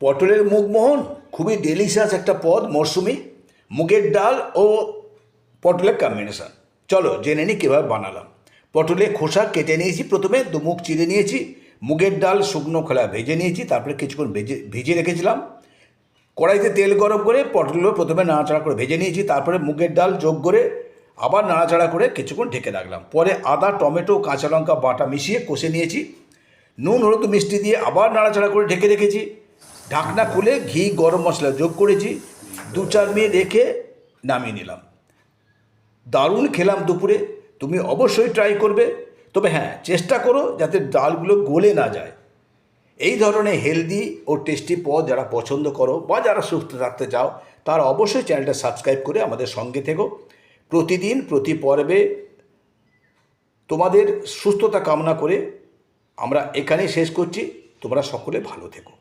পটলের মুগমোহন খুবই ডেলিশিয়াস একটা পদ মরশুমি মুগের ডাল ও পটলের কম্বিনেশন চলো জেনে নিই কীভাবে বানালাম। পটলের খোসা কেটে নিয়েছি প্রথমে দু মুখ চিড়ে নিয়েছি, মুগের ডাল শুকনো খোলা ভেজে নিয়েছি, তারপরে কিছুক্ষণ ভেজে, ভিজিয়ে রেখেছিলাম। কড়াইতে তেল গরম করে পটলগুলো প্রথমে নাড়াচাড়া করে ভেজে নিয়েছি, তারপরে মুগের ডাল যোগ করে আবার নাড়াচাড়া করে কিছুক্ষণ ঢেকে রাখলাম। পরে আদা, টমেটো, কাঁচা লঙ্কা, বাটা মিশিয়ে কষে নিয়েছি। নুন, হলুদ, মিষ্টি দিয়ে আবার নাড়াচাড়া করে ঢেকে রেখেছি। ঢাকনা খুলে ঘি, গরম মশলা যোগ করেছি, দু চার মিনিট রেখে নামিয়ে নিলাম। দারুণ খেলাম দুপুরে, তুমি অবশ্যই ট্রাই করবে। তবে হ্যাঁ চেষ্টা করো যাতে ডালগুলো গলে না যায়। এই ধরনের হেলদি ও টেস্টি পদ যারা পছন্দ করো বা যারা সুস্থ থাকতে চাও, তারা অবশ্যই চ্যানেলটা সাবস্ক্রাইব করে আমাদের সঙ্গে থেকো। প্রতিদিন, প্রতি পর্বে তোমাদের সুস্থতা কামনা করে আমরা এখানেই শেষ করছি। তোমরা সকলে ভালো থেকো।